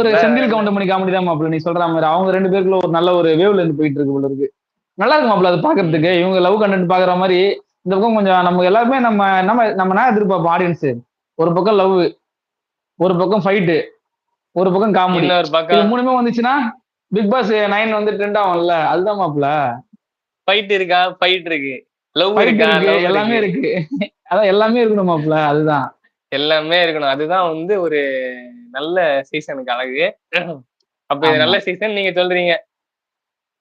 ஒரு. செந்தில் கவுண்டமணி காமெடி தான் மாப்ள நீ சொல்ற மாதிரி அவங்க ரெண்டு பேருக்குள்ள ஒரு நல்ல ஒரு வேவ்ல இருந்து போயிட்டு இருக்கு போல இருக்கு. நல்லா இருக்கு மாப்ள அது பாக்குறதுக்கு. இவங்க லவ் கண்டென்ட் பாக்குற மாதிரி இந்த பக்கம் கொஞ்சம் நம்ம எல்லாருமே நம்ம நம்ம நம்ம என்ன எதிர்பார்ப்போம்? ஆடியன்ஸ் ஒரு பக்கம் லவ் ஒரு பக்கம் ஃபைட்டு ஒரு பக்கம் காமெடி இது பக்கம் மூணுமே வந்துச்சுன்னா பிக் பாஸ் நைன் வந்து ட்ரெண்ட் ஆகும்ல. அதுதான் மாப்ள ஃபைட் இருக்கா? ஃபைட் இருக்கு. லவ் இருக்கா? எல்லாமே இருக்கு. அதான் எல்லாமே இருக்கணும் மாப்ள அதுதான். எல்லாமே இருக்கணும். அதுதான் வந்து ஒரு நல்ல சீசனுக்கு அழகு. அப்ப இது. நல்ல சீசன் நீங்க சொல்றீங்க.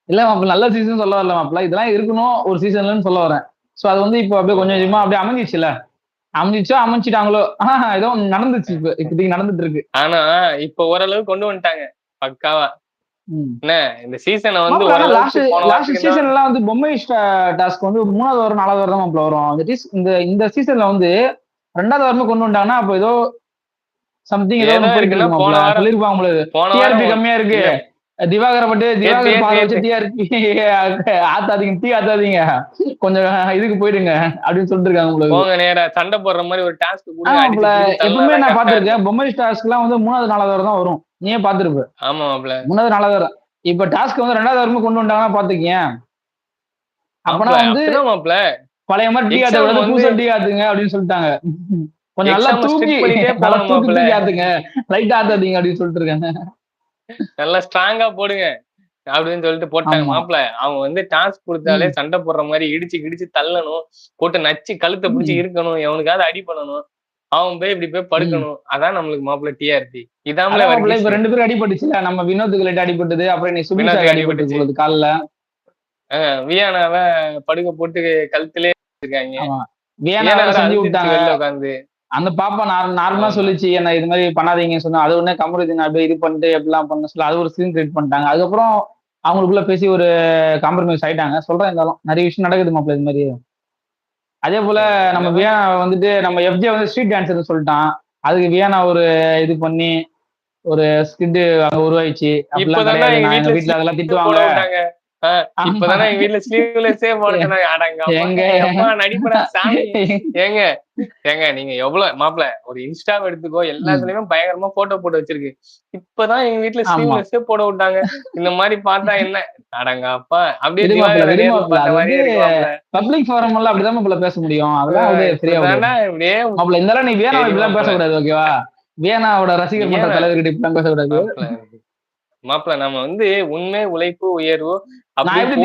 இல்ல மாப்ள நல்ல சீசன் சொல்ல வரல மாப்ள இதெல்லாம் இருக்கணும் ஒரு சீசன்லன்னு சொல்ல வரேன். சோ அது வந்து இப்போ அப்படியே கொஞ்சம் கொஞ்சமா அப்படியே அமைஞ்சிச்சுல அமைஞ்சிச்சோ அமைச்சிட்டாங்களோ ஆஹ் ஏதோ நடந்துச்சு இப்ப. இப்போதைக்கு நடந்துட்டு இருக்கு ஆனா இப்ப ஓரளவு கொண்டு வந்துட்டாங்க பக்காவா. என்ன இந்த சீசனை வந்து லாஸ்ட் தான் சீசன்ல வந்து பொம்மை டாஸ்க் வந்து மூணாவது வாரம் நாலாவது வாரம் தான் வரும். இந்த இந்த சீசன்ல வந்து ரெண்டாவது வாரமே கொண்டு வந்துட்டாங்கன்னா அப்போ ஏதோ சம்திங் ஏதோ சொல்லிருப்பாங்க டிஆர்பி கம்மியா இருக்கு. திவாகர பட்டு திவாகர் வச்சு. டிஆர்பி ஆத்தாதீங்க டீ ஆத்தாதீங்க. கொஞ்சம் இதுக்கு போயிடுங்க அப்படின்னு சொல்லிட்டு இருக்காங்க உங்களுக்கு நேரா சண்டை போடுற மாதிரி ஒரு டாஸ்க் எப்பவுமே நான் பாத்திருக்கேன் பொம்மை டாஸ்க் எல்லாம் வந்து மூணாவது நாலாவது வாரம் தான் வரும். நீயே பாத்துருப்ப ஆமா மூணாவது நாலாவது இப்ப டாஸ்க் வந்து ரெண்டாவது வாரமும் கொண்டு வந்தாங்கன்னா பாத்துக்கேன் அப்பனா வந்து பழைய மாதிரி டீ ஆத்த புதுசா டீ ஆத்துங்க அப்படின்னு சொல்லிட்டாங்க. கொஞ்சம் நல்லா தூக்கி நல்லா தூக்கி. தூக்கி ஆத்துங்க லைட் ஆத்தாதீங்க அப்படின்னு சொல்லிட்டு இருக்காங்க நல்லா ஸ்ட்ராங்கா போடுங்க. அப்படின்னு சொல்லிட்டு போட்டாங்க. மாப்ள அவங்க வந்து டாஸ்க் கொடுத்தாலே சண்டை போடுற மாதிரி இடிச்சு கிடிச்சு தள்ளணும். போட்டு நச்சு கழுத்தை பிடிச்சி. இருக்கணும் எவனுக்காவது அடி பண்ணணும். அவன் போய் இப்படி போய் படுக்கணும். அதான் நம்மளுக்கு மாப்பிள்ள டிஆர்பி இதாமல மாப்பிள்ளை, இப்ப ரெண்டு பேரும் அடிபட்டுச்சுல. நம்ம வினோத்துக்கு லைட் அடிபட்டது. அப்புறம் நீ அடிபட்டு அடிபட்டுச்சு. கால்ல. வியானாவ படுக்க போட்டு கழுத்திலே இருக்காங்க ஆமா. வியானா வியானா வேற வேற செஞ்சு விட்டாங்க உட்காந்து. அந்த பாப்பா நார்மலா ஆமா. சொல்லிச்சு என்ன இது மாதிரி பண்ணாதீங்கன்னு சொன்னா அது உடனே கமருதீன் அப்படியே இது பண்ணிட்டு எப்படிலாம் பண்ண சொல்ல அது ஒரு சீன் கிரியேட் பண்ணிட்டாங்க. அதுக்கப்புறம் அவங்களுக்குள்ள பேசி ஒரு காம்ப்ரமைஸ் ஆயிட்டாங்க. சொல்றேன் இருந்தாலும் நிறைய விஷயம் நடக்குது மாப்பிள்ள இது மாதிரி. அதே போல நம்ம வியானா வந்துட்டு நம்ம எஃப்ஜே வந்து ஸ்ட்ரீட் டான்ஸர் சொல்லிட்டான். அதுக்கு வியானா ஒரு இது பண்ணி ஒரு ஸ்கிட் அங்க உருவாயிச்சு நான் வீட்டுல அதெல்லாம் திட்டுவாங்க. இப்பதானே எங்க வீட்டுல ஸ்லீவ்லெஸ்ஸே போட சொன்னாங்க அடங்க எங்க? அம்மா நடிப்படா சாமி ஏங்க ஏங்க நீங்க எவ்வளவு மாப்பிள ஒரு இன்ஸ்டாவை எடுத்துக்கோ எல்லாத்துலயுமே பயங்கரமா போட்டோ போட்டு வச்சிருக்கு இப்பதான் எங்க வீட்டுல. ஸ்லீவ்லெஸ்ஸே போட விட்டாங்க இந்த மாதிரி பார்த்தா என்ன அடங்க அப்பா அப்படியே மாப்பிள, மாப்பிள. மாப்பிள. பப்ளிக் ஃபாரம் எல்லாம் அப்படிதான் மாப்பிள்ள பேச முடியும் அதெல்லாம் மாப்பிள்ள இந்த நீ வேணா இப்படிலாம் மாப்பிள. பேசக்கூடாது ஓகேவா வேணாவோட ரசிகர் மன்ற. தலைவர்கிட்ட இப்படிலாம் பேசக்கூடாது மாப்பிள மாப்பிள நம்ம வந்து உண்மை உழைப்பு உயர்வு போட்டு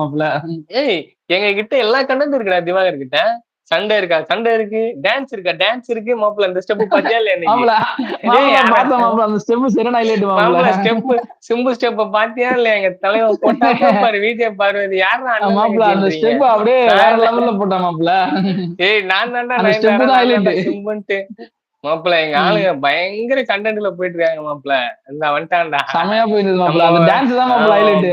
மாப்பிள்ள எங்க கிட்ட எல்லா கண்டென்ட் இருக்குடா திவாகர் கிட்ட. சண்டை இருக்கா? சண்டை இருக்கு. டான்ஸ் இருக்கா? டான்ஸ் இருக்கு. பாத்தியா மாப்பிள்ள மாப்பிள்ள மாப்பிள்ள அந்த ஸ்டெப் மாப்பிள மாப்பிள்ள ஸ்டெப் சிம்பு ஸ்டெப் பாத்தியா இல்லையா? எங்க தலைவன் போட்டாங்க பாரு விஜய் பார்வதி யாரா மாப்பிள்ள அந்த ஸ்டெப் அப்படியே வேற லெவல்ல போட்டான் மாப்பிள்ள ஏய் நான் தான்டா. சிம்புன்ட்டு. மாப்பிள எங்க ஆளுங்க பயங்கர கண்டென்ட்ல போயிட்டு இருக்காங்க மாப்பிள. இந்த வந்துட்டான்டா. செமையா போயிருந்தது மாப்பிள்ள அந்த டான்ஸ் தான் மாப்பிள்ள ஹைலைட்.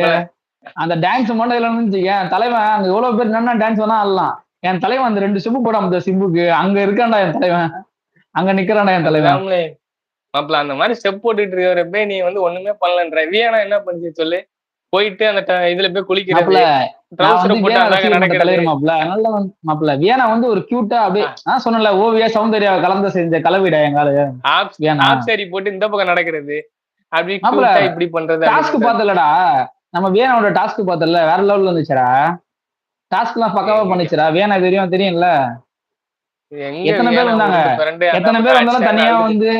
அந்த டான்ஸ் மட்டும் இல்லைன்னு என் தலைவன் அங்க எவ்வளவு பேர் என்னன்னா டான்ஸ் வேணா ஆடலாம். என் தலைவன் அந்த ரெண்டு ஸ்டெப் போடாம இந்த சிம்புக்கு அங்க இருக்கான்டா என் தலைவன். அங்க நிக்கிறான்டா என் தலைவன். அதாமலே. மாப்பிள அந்த மாதிரி ஸ்டெப் போட்டுட்டு இருக்கிறப்ப நீ வந்து ஒண்ணுமே பண்ணலன்ற. வியானா என்ன பண்ணுச்சு சொல்லு? போயிட்டு அந்த இதுல போய் குளிக்கிறது மாப்பிள்ள வியனா மாப்பிள்ள வந்து மாப்பிள்ள ஒரு கியூட்டா அப்படியே நான் சொன்னல ஓவியா சௌந்தர்யா கலந்த செஞ்ச கலவிடா எங்கால சரி போட்டு இந்த பக்கம் நடக்கிறது. அப்படி இப்படி பண்றது டாஸ்க் பண்றது. பார்த்தலடா. நம்ம வியனாவோட டாஸ்க் பார்த்தல வேற லெவல்ல இருந்துச்சுடா. டாஸ்க் எல்லாம் பக்காவா? பண்ணிச்சுடா. வியனா தெரியும் தெரியும்ல? எத்தனை பேர் வந்தாங்க? எத்தனை பேர் வந்தாலும் தனியா வந்து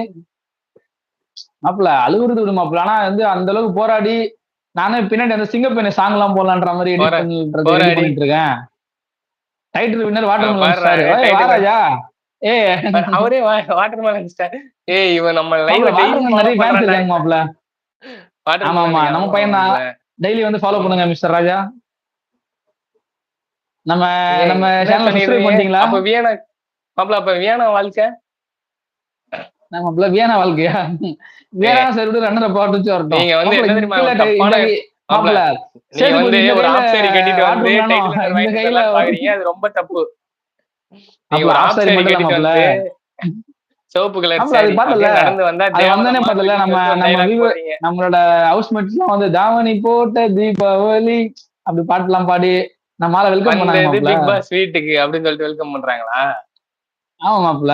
மாப்பிள அழுகுறது விடு மாப்பிள. ஆனா வந்து அந்த அளவுக்கு போராடி நானே பின்னாடி அந்த சிங்கப்பெண்ணை சாங் எல்லாம் போடலான்ற மாதிரி எடிட் பண்ணிட்டு இருக்கேன் டைட்டில் வின்னர் வாட்டர் மெலன் வாராஜா. ஏ அவரே வாட்டர் மேலன் ஸ்டார் ஏய் இவன் நம்ம லைவ்ல நிறைய ஃபேன்ஸ் இருக்காங்க மாப்பிள. ஆமா, ஆமா, நம்ம பையன். டெய்லி வந்து ஃபாலோ பண்ணுங்க மிஸ்டர் ராஜா. நம்ம நம்ம சேனல் சப்ஸ்கிரைப் பண்ணிட்டீங்களா? அப்ப வியனா மாப்பிள அப்ப வியனா வாழ்க்கை? நம்ம வியனா வாழ்க்கையா? வியனா சரி விடு ரன்னர் வரட்டும் நீங்க வந்து என்ன தெரியுமா வந்து ஒரு ஆஃப் கட்டிட்டு வந்து இந்த கையில பாக்குறீங்க அது ரொம்ப தப்பு. நீங்க ஒரு ஆஃப் கட்டிட்டு. வந்து சிவப்பு கலர் அது பார்த்தல? நடந்து வந்தா நம்ம- நம்ம. நம்மளோட ஹவுஸ் மேட்ஸ்லாம் வந்து தாவணி போட்ட தீபாவளி. அப்படி பாட்டுலாம் பாடி நம்ம ஆள வெல்கம் பண்ணாங்க பிக் பாஸ் வீட்டுக்கு அப்படின்னு சொல்லிட்டு வெல்கம் பண்றாங்களா? ஆமா மாப்பிள